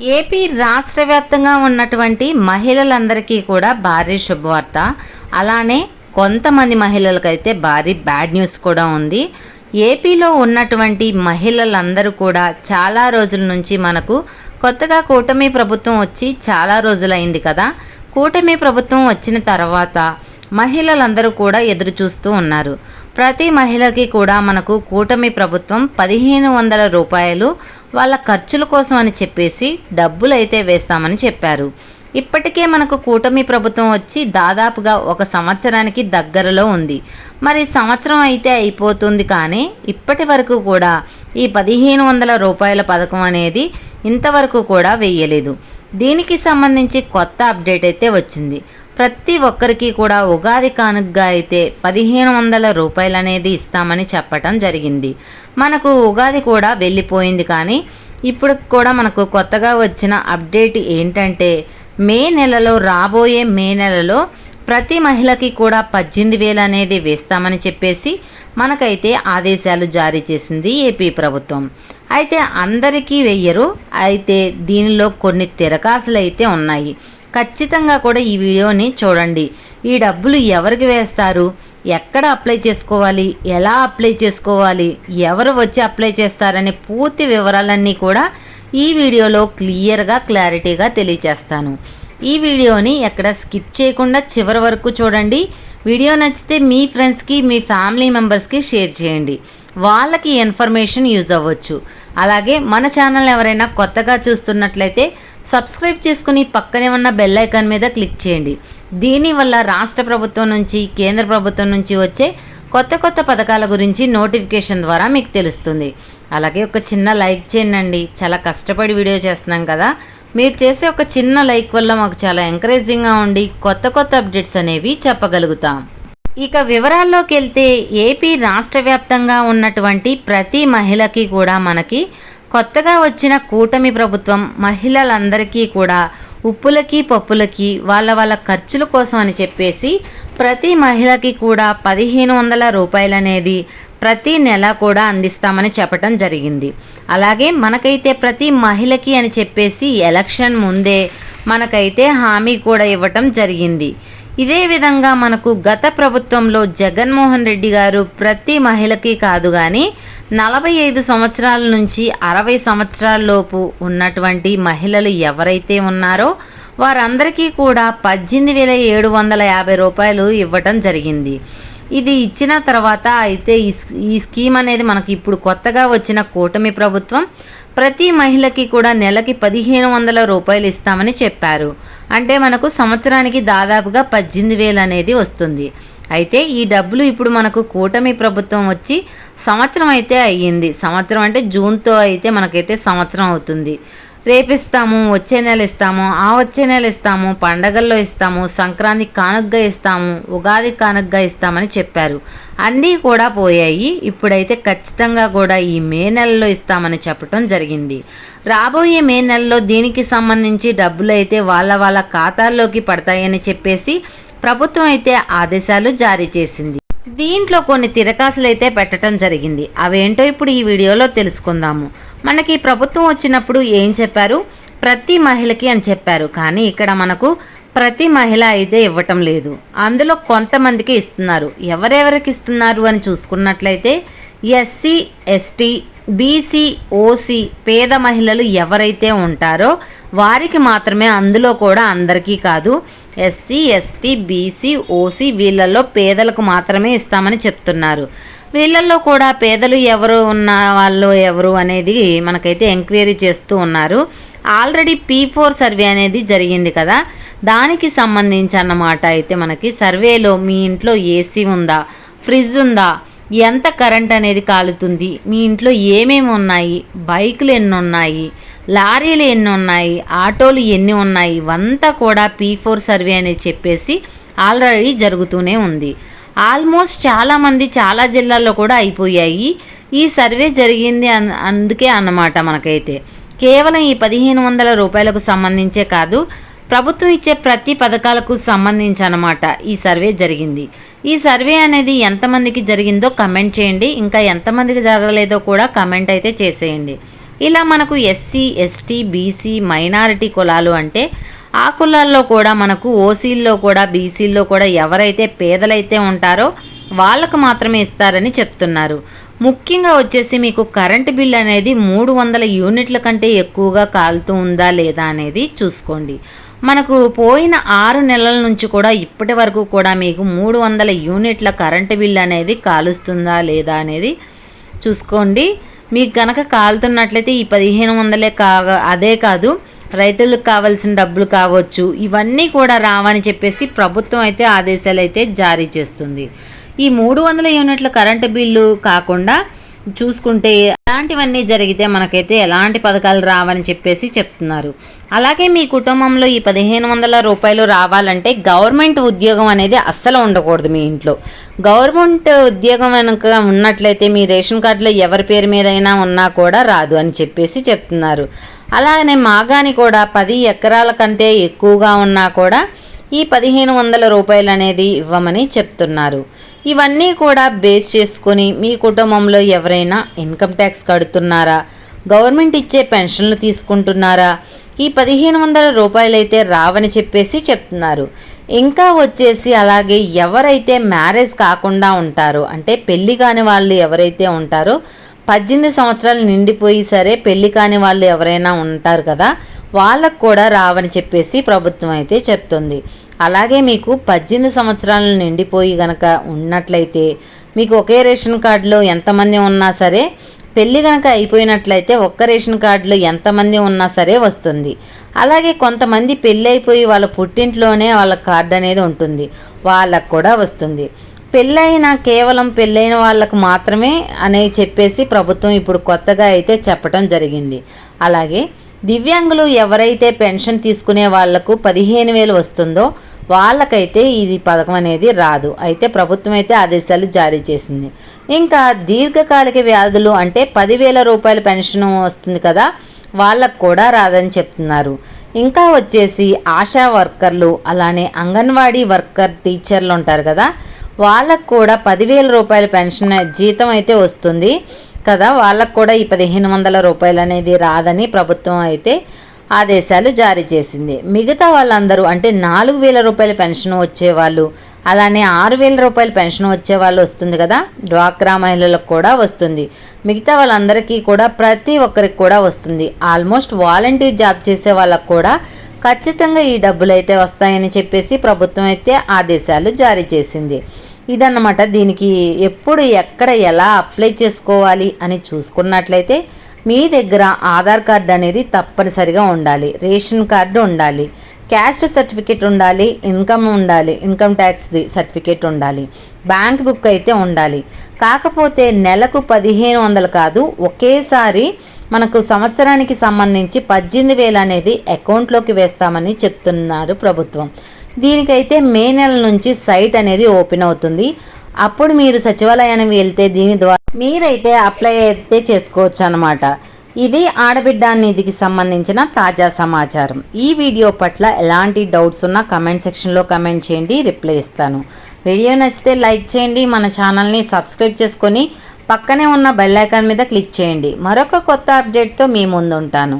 AP రాష్ట్ర వ్యాప్తంగా ఉన్నటువంటి మహిళలందరికీ కూడా భారీ శుభవార్త. అలానే కొంతమంది మహిళలకైతే భారీ బ్యాడ్ న్యూస్ కూడా ఉంది. ఏపీలో ఉన్నటువంటి మహిళలందరూ కూడా చాలా రోజుల నుంచి మనకు కొత్తగా కూటమి ప్రభుత్వం వచ్చి చాలా రోజులైంది కదా. కూటమి ప్రభుత్వం వచ్చిన తర్వాత మహిళలందరూ కూడా ఎదురు చూస్తూ ఉన్నారు. ప్రతి మహిళకి కూడా మనకు కూటమి ప్రభుత్వం పదిహేను వందల రూపాయలు వాళ్ళ ఖర్చుల కోసం అని చెప్పేసి డబ్బులు అయితే వేస్తామని చెప్పారు. ఇప్పటికే మనకు కూటమి ప్రభుత్వం వచ్చి దాదాపుగా ఒక సంవత్సరానికి దగ్గరలో ఉంది. మరి సంవత్సరం అయితే అయిపోతుంది కానీ ఇప్పటి వరకు కూడా ఈ పదిహేను వందల రూపాయల పథకం అనేది ఇంతవరకు కూడా వెయ్యలేదు దీనికి సంబంధించి కొత్త అప్డేట్ అయితే వచ్చింది. ప్రతి ఒక్కరికి కూడా ఉగాది కానుకగా అయితే పదిహేను వందల రూపాయలు అనేది ఇస్తామని చెప్పటం జరిగింది. మనకు ఉగాది కూడా వెళ్ళిపోయింది కానీ ఇప్పుడు కూడా మనకు కొత్తగా వచ్చిన అప్డేట్ ఏంటంటే మే నెలలో రాబోయే మే నెలలో ప్రతి మహిళకి కూడా పద్దెనిమిది వేలు అనేది వేస్తామని చెప్పేసి మనకైతే ఆదేశాలు జారీ చేసింది ఏపీ ప్రభుత్వం. అయితే అందరికీ వెయ్యరు. అయితే దీనిలో కొన్ని తిరకాసులు అయితే ఉన్నాయి. ఖచ్చితంగా కూడా ఈ వీడియోని చూడండి. ఈ డబ్బులు ఎవరికి వేస్తారు? ఎక్కడ అప్లై చేసుకోవాలి? ఎలా అప్లై చేసుకోవాలి? ఎవరు వచ్చి అప్లై చేస్తారనే పూర్తి వివరాలన్నీ కూడా ఈ వీడియోలో క్లియర్గా క్లారిటీగా తెలియచేస్తాను. ఈ వీడియోని ఎక్కడ స్కిప్ చేయకుండా చివరి వరకు చూడండి. వీడియో నచ్చితే మీ ఫ్రెండ్స్కి మీ ఫ్యామిలీ మెంబర్స్కి షేర్ చేయండి. వాళ్ళకి ఇన్ఫర్మేషన్ యూజ్ అవ్వచ్చు. అలాగే మన ఛానల్ ఎవరైనా కొత్తగా చూస్తున్నట్లయితే సబ్స్క్రైబ్ చేసుకుని పక్కనే ఉన్న బెల్ ఐకాన్ మీద క్లిక్ చేయండి. దీనివల్ల రాష్ట్ర ప్రభుత్వం నుంచి కేంద్ర ప్రభుత్వం నుంచి వచ్చే కొత్త కొత్త పథకాల గురించి నోటిఫికేషన్ ద్వారా మీకు తెలుస్తుంది. అలాగే ఒక చిన్న లైక్ చేయండి చాలా కష్టపడి వీడియో చేస్తున్నాం కదా. మీరు చేసే ఒక చిన్న లైక్ వల్ల మాకు చాలా ఎంకరేజింగ్గా ఉండి కొత్త కొత్త అప్డేట్స్ అనేవి చెప్పగలుగుతాం. ఇక వివరాల్లోకి వెళ్తే ఏపీ రాష్ట్ర వ్యాప్తంగా ఉన్నటువంటి ప్రతి మహిళకి కూడా మనకి కొత్తగా వచ్చిన కూటమి ప్రభుత్వం మహిళలందరికీ కూడా ఉప్పులకి పప్పులకి వాళ్ళ వాళ్ళ ఖర్చుల కోసం అని చెప్పేసి ప్రతి మహిళకి కూడా పదిహేను వందల రూపాయలు అనేది ప్రతి నెల కూడా అందిస్తామని చెప్పటం జరిగింది. అలాగే మనకైతే ప్రతి మహిళకి అని చెప్పేసి ఎలక్షన్ ముందే మనకైతే హామీ కూడా ఇవ్వటం జరిగింది. ఇదే విధంగా మనకు గత ప్రభుత్వంలో జగన్మోహన్ రెడ్డి గారు ప్రతి మహిళకి కాదు కానీ నలభై ఐదు సంవత్సరాల నుంచి అరవై సంవత్సరాలలోపు ఉన్నటువంటి మహిళలు ఎవరైతే ఉన్నారో వారందరికీ కూడా పద్దెనిమిది వేల ఏడు వందల యాభై రూపాయలు ఇవ్వటం జరిగింది. ఇది ఇచ్చిన తర్వాత అయితే ఈ స్కీమ్ అనేది మనకి ఇప్పుడు కొత్తగా వచ్చిన కూటమి ప్రభుత్వం ప్రతి మహిళకి కూడా నెలకి పదిహేను వందల రూపాయలు ఇస్తామని చెప్పారు. అంటే మనకు సంవత్సరానికి దాదాపుగా పద్దెనిమిది వేలు అనేది వస్తుంది. అయితే ఈ డబ్బులు ఇప్పుడు మనకు కూటమి ప్రభుత్వం వచ్చి సంవత్సరం అయితే అయ్యింది. సంవత్సరం అంటే జూన్తో అయితే మనకైతే సంవత్సరం అవుతుంది. రేపిస్తాము వచ్చే నెల ఇస్తాము ఆ వచ్చే నెల ఇస్తాము పండగల్లో ఇస్తాము సంక్రాంతి కానుగ్గా ఇస్తాము ఉగాది కానుగ్గా ఇస్తామని చెప్పారు. అన్నీ కూడా పోయాయి. ఇప్పుడైతే ఖచ్చితంగా కూడా ఈ మే నెలలో ఇస్తామని చెప్పడం జరిగింది. రాబోయే మే నెలలో దీనికి సంబంధించి డబ్బులు అయితే వాళ్ళ వాళ్ళ ఖాతాల్లోకి పడతాయని చెప్పేసి ప్రభుత్వం అయితే ఆదేశాలు జారీ చేసింది. దీంట్లో కొన్ని తిరకాసులు అయితే పెట్టడం జరిగింది. అవేంటో ఇప్పుడు ఈ వీడియోలో తెలుసుకుందాము. మనకి ప్రభుత్వం వచ్చినప్పుడు ఏం చెప్పారు? ప్రతి మహిళకి అని చెప్పారు. కానీ ఇక్కడ మనకు ప్రతి మహిళ అయితే ఇవ్వటం లేదు. అందులో కొంతమందికి ఇస్తున్నారు. ఎవరెవరికి ఇస్తున్నారు అని చూసుకున్నట్లయితే ఎస్సీ ఎస్టీ బీసీ ఓసీ పేద మహిళలు ఎవరైతే ఉంటారో వారికి మాత్రమే అందులో కూడా అందరికీ కాదు. ఎస్సీ ఎస్టీ బీసీ ఓసీ వీళ్ళల్లో పేదలకు మాత్రమే ఇస్తామని చెప్తున్నారు. వీళ్ళల్లో కూడా పేదలు ఎవరు ఉన్న వాళ్ళు ఎవరు అనేది మనకైతే ఎంక్వైరీ చేస్తూ ఉన్నారు. ఆల్రెడీ పీ ఫోర్ సర్వే అనేది జరిగింది కదా. దానికి సంబంధించి అన్నమాట అయితే మనకి సర్వేలో మీ ఇంట్లో ఏసీ ఉందా? ఫ్రిడ్జ్ ఉందా? ఎంత కరెంట్ అనేది కాలుతుంది? మీ ఇంట్లో ఏమేమి ఉన్నాయి? బైకులు ఎన్ని ఉన్నాయి? లారీలు ఎన్ని ఉన్నాయి? ఆటోలు ఎన్ని ఉన్నాయి? ఇవంతా కూడా పీ ఫోర్ సర్వే అనేది చెప్పేసి ఆల్రెడీ జరుగుతూనే ఉంది. ఆల్మోస్ట్ చాలామంది చాలా జిల్లాల్లో కూడా అయిపోయాయి. ఈ సర్వే జరిగింది అందుకే అన్నమాట మనకైతే. కేవలం ఈ పదిహేను వందల రూపాయలకు సంబంధించే కాదు ప్రభుత్వం ఇచ్చే ప్రతి పథకాలకు సంబంధించి అనమాట ఈ సర్వే జరిగింది. ఈ సర్వే అనేది ఎంతమందికి జరిగిందో కమెంట్ చేయండి. ఇంకా ఎంతమందికి జరగలేదో కూడా కమెంట్ అయితే చేసేయండి. ఇలా మనకు ఎస్సీ ఎస్టీ బీసీ మైనారిటీ కులాలు అంటే ఆ కులాల్లో కూడా మనకు ఓసీల్లో కూడా బీసీల్లో కూడా ఎవరైతే పేదలైతే ఉంటారో వాళ్ళకు మాత్రమే ఇస్తారని చెప్తున్నారు. ముఖ్యంగా వచ్చేసి మీకు కరెంటు బిల్ అనేది మూడు వందల యూనిట్ల కంటే ఎక్కువగా కాలుతూ ఉందా లేదా అనేది చూసుకోండి. మనకు పోయిన ఆరు నెలల నుంచి కూడా ఇప్పటి వరకు కూడా మీకు మూడు వందల యూనిట్ల కరెంటు బిల్ అనేది కాలుస్తుందా లేదా అనేది చూసుకోండి. మీకు కనుక కాలుతున్నట్లయితే ఈ పదిహేను వందలే కా అదే కాదు రైతులకు కావాల్సిన డబ్బులు కావచ్చు. ఇవన్నీ కూడా రావని చెప్పేసి ప్రభుత్వం అయితే ఆదేశాలు అయితే జారీ చేస్తుంది. ఈ మూడు వందల యూనిట్ల కరెంటు బిల్లు కాకుండా చూసుకుంటే అలాంటివన్నీ జరిగితే మనకైతే ఎలాంటి పథకాలు రావని చెప్పేసి చెప్తున్నారు. అలాగే మీ కుటుంబంలో ఈ పదిహేను వందల రూపాయలు రావాలంటే గవర్నమెంట్ ఉద్యోగం అనేది అస్సలు ఉండకూడదు మీ ఇంట్లో. గవర్నమెంట్ ఉద్యోగం వెనుక ఉన్నట్లయితే మీ రేషన్ కార్డులో ఎవరి పేరు మీదైనా ఉన్నా కూడా రాదు అని చెప్పేసి చెప్తున్నారు. అలాగనే మాగాని కూడా పది ఎకరాల కంటే ఎక్కువగా ఉన్నా కూడా ఈ పదిహేను వందల రూపాయలు అనేది ఇవ్వమని చెప్తున్నారు. ఇవన్నీ కూడా బేస్ చేసుకొని మీ కుటుంబంలో ఎవరైనా ఇన్కమ్ ట్యాక్స్ కడుతున్నారా? గవర్నమెంట్ ఇచ్చే పెన్షన్లు తీసుకుంటున్నారా? ఈ పదిహేను వందల రూపాయలు అయితే రావని చెప్పేసి చెప్తున్నారు. ఇంకా వచ్చేసి అలాగే ఎవరైతే మ్యారేజ్ కాకుండా ఉంటారో అంటే పెళ్ళి కాని వాళ్ళు ఎవరైతే ఉంటారో పద్దెనిమిది సంవత్సరాలు నిండిపోయి సరే పెళ్ళి కాని వాళ్ళు ఎవరైనా ఉంటారు కదా వాళ్ళకు కూడా రావని చెప్పేసి ప్రభుత్వం అయితే చెప్తుంది. అలాగే మీకు పద్దెనిమిది సంవత్సరాలు నిండిపోయి గనక ఉన్నట్లయితే మీకు ఒకే రేషన్ కార్డులో ఎంతమంది ఉన్నా సరే పెళ్ళి కనుక అయిపోయినట్లయితే ఒక్క రేషన్ కార్డులో ఎంతమంది ఉన్నా సరే వస్తుంది. అలాగే కొంతమంది పెళ్ళి అయిపోయి వాళ్ళ పుట్టింట్లోనే వాళ్ళ కార్డు అనేది ఉంటుంది. వాళ్ళకు కూడా వస్తుంది. పెళ్ళైన కేవలం పెళ్ళైన వాళ్ళకు మాత్రమే అని చెప్పేసి ప్రభుత్వం ఇప్పుడు కొత్తగా అయితే చెప్పడం జరిగింది. అలాగే దివ్యాంగులు ఎవరైతే పెన్షన్ తీసుకునే వాళ్ళకు పదిహేను వేలు వస్తుందో వాళ్ళకైతే ఇది పథకం అనేది రాదు. అయితే ప్రభుత్వం అయితే ఆదేశాలు జారీ చేసింది. ఇంకా దీర్ఘకాలిక వ్యాధులు అంటే పదివేల రూపాయల పెన్షన్ వస్తుంది కదా వాళ్ళకు కూడా రాదని చెప్తున్నారు. ఇంకా వచ్చేసి ఆశా వర్కర్లు అలానే అంగన్వాడీ వర్కర్ టీచర్లు ఉంటారు కదా వాళ్ళకు కూడా పదివేల రూపాయల పెన్షన్ జీతం అయితే వస్తుంది కదా. వాళ్ళకు కూడా ఈ పదిహేను వందల రూపాయలు అనేది రాదని ప్రభుత్వం అయితే ఆదేశాలు జారీ చేసింది. మిగతా వాళ్ళందరూ అంటే నాలుగు వేల రూపాయల పెన్షన్ వచ్చేవాళ్ళు అలానే ఆరు వేల రూపాయల పెన్షన్ వచ్చే వాళ్ళు వస్తుంది కదా. డ్వాక్రా మహిళలకు కూడా వస్తుంది. మిగతా వాళ్ళందరికీ కూడా ప్రతి ఒక్కరికి కూడా వస్తుంది. ఆల్మోస్ట్ వాలంటీర్ జాబ్ చేసే వాళ్ళకు కూడా ఖచ్చితంగా ఈ డబ్బులైతే వస్తాయని చెప్పేసి ప్రభుత్వం అయితే ఆదేశాలు జారీ చేసింది. ఇదన్నమాట దీనికి ఎప్పుడు ఎక్కడ ఎలా అప్లై చేసుకోవాలి అని చూసుకున్నట్లయితే మీ దగ్గర ఆధార్ కార్డు అనేది తప్పనిసరిగా ఉండాలి. రేషన్ కార్డు ఉండాలి. క్యాస్ట్ సర్టిఫికేట్ ఉండాలి. ఇన్కమ్ ఉండాలి. ఇన్కమ్ ట్యాక్స్ది సర్టిఫికేట్ ఉండాలి. బ్యాంక్ బుక్ అయితే ఉండాలి. కాకపోతే నెలకు పదిహేను వందలు కాదు ఒకేసారి మనకు సంవత్సరానికి సంబంధించి పద్దెనిమిది వేలు అనేది అకౌంట్లోకి వేస్తామని చెప్తున్నారు ప్రభుత్వం. దీనికైతే మే నెల నుంచి సైట్ అనేది ఓపెన్ అవుతుంది. అప్పుడు మీరు సచివాలయానికి వెళ్తే దీని ద్వారా మీరైతే అప్లై అయితే చేసుకోవచ్చు అనమాట ఇది ఆడబిడ్డ నిధికి సంబంధించిన తాజా సమాచారం. ఈ వీడియో పట్ల ఎలాంటి డౌట్స్ ఉన్నా కమెంట్ సెక్షన్లో కమెంట్ చేయండి రిప్లై ఇస్తాను. వీడియో నచ్చితే లైక్ చేయండి మన ఛానల్ని సబ్స్క్రైబ్ చేసుకొని పక్కనే ఉన్న బెల్ ఐకాన్ మీద క్లిక్ చేయండి. మరొక కొత్త అప్డేట్తో మీ ముందు ఉంటాను